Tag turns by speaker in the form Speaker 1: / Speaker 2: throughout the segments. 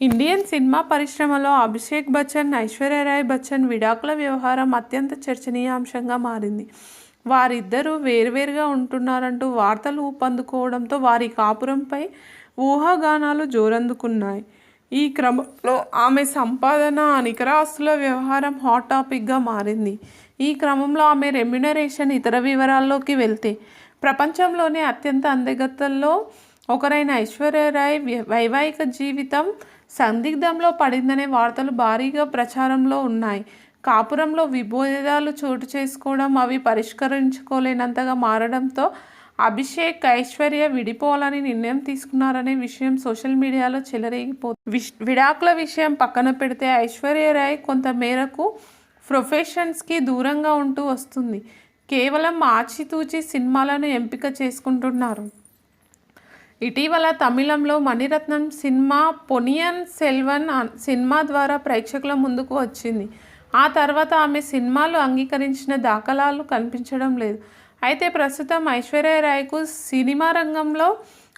Speaker 1: Indian cinema పరిశ్రమలో అభిషేక్ బచ్చన్ ఐశ్వర్యరాయ్ బచ్చన్ విడాకుల వ్యవహారం అత్యంత చర్చనీయాంశంగా మారింది. వారిద్దరూ వేర్వేరుగా ఉంటున్నారంటూ వార్తలు ఊపందుకోవడంతో వారి కాపురంపై ఊహాగానాలు జోరందుకున్నాయి. ఈ క్రమంలో ఆమె సంపాదన నికర ఆస్తుల వ్యవహారం హాట్ టాపిక్గా మారింది. ఈ క్రమంలో ఆమె రెమ్యునరేషన్ ఇతర వివరాల్లోకి వెళ్తే ప్రపంచంలోనే అత్యంత అందగత్తల్లో ఒకరైన ఐశ్వర్యరాయ్ వ్య- వైవాహిక జీవితం సందిగ్ధంలో పడిందనే వార్తలు భారీగా ప్రచారంలో ఉన్నాయి. కాపురంలో విభేదాలు చోటు చేసుకోవడం అవి పరిష్కరించుకోలేనంతగా మారడంతో అభిషేక్ ఐశ్వర్య విడిపోవాలని నిర్ణయం తీసుకున్నారనే విషయం సోషల్ మీడియాలో చెలరేగిపోతుంది విష్ విడాకుల విషయం పక్కన పెడితే ఐశ్వర్య రాయ్ కొంత మేరకు ప్రొఫెషన్స్కి దూరంగా ఉంటూ వస్తుంది. కేవలం ఆచితూచి సినిమాలను ఎంపిక చేసుకుంటున్నారు. ఇటీవల తమిళంలో మణిరత్నం సినిమా పొనియన్ సెల్వన్ సినిమా ద్వారా ప్రేక్షకుల ముందుకు వచ్చింది. ఆ తర్వాత ఆమె సినిమాలు అంగీకరించిన దాఖలాలు కనిపించడం లేదు. అయితే ప్రస్తుతం ఐశ్వర్యరాయ్కు సినిమా రంగంలో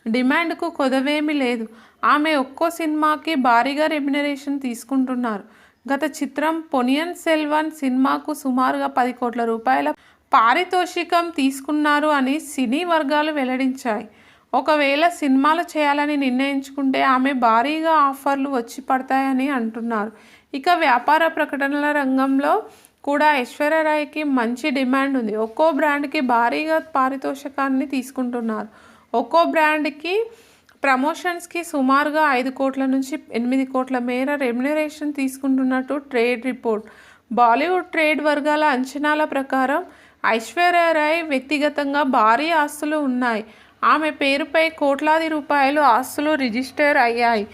Speaker 1: డిమాండ్కు కొదవేమీ లేదు. ఆమె ఒక్కో సినిమాకి భారీగా రెమ్యునరేషన్ తీసుకుంటున్నారు. గత చిత్రం పొనియన్ సెల్వన్ సినిమాకు సుమారుగా పది కోట్ల రూపాయల పారితోషికం తీసుకున్నారు అని సినీ వర్గాలు వెల్లడించాయి. ఒకవేళ సినిమాలు చేయాలని నిర్ణయించుకుంటే ఆమె భారీగా ఆఫర్లు వచ్చి పడతాయని అంటున్నారు. ఇక వ్యాపార ప్రకటనల రంగంలో కూడా ఐశ్వర్యరాయ్కి మంచి డిమాండ్ ఉంది. ఒక్కో బ్రాండ్కి భారీగా పారితోషికాన్ని తీసుకుంటున్నారు. ఒక్కో బ్రాండ్కి ప్రమోషన్స్కి సుమారుగా ఐదు కోట్ల నుంచి ఎనిమిది కోట్ల మేర రెమ్యునరేషన్ తీసుకుంటున్నట్టు ట్రేడ్ రిపోర్ట్. బాలీవుడ్ ట్రేడ్ వర్గాల అంచనాల ప్రకారం ఐశ్వర్యరాయ్ వ్యక్తిగతంగా భారీ ఆస్తులు ఉన్నాయి. ఆమె పేరుపై కోట్లాది రూపాయలు ఆస్తులు రిజిస్టర్ అయ్యాయి.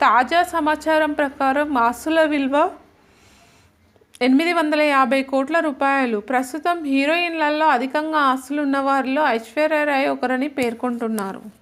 Speaker 1: తాజా సమాచారం ప్రకారం ఆస్తుల విలువ ఎనిమిది వందల యాభై కోట్ల రూపాయలు. ప్రస్తుతం హీరోయిన్లలో అధికంగా ఆస్తులు ఉన్న వారిలో ఐశ్వర్యరాయ్ ఒకరని పేర్కొంటున్నారు.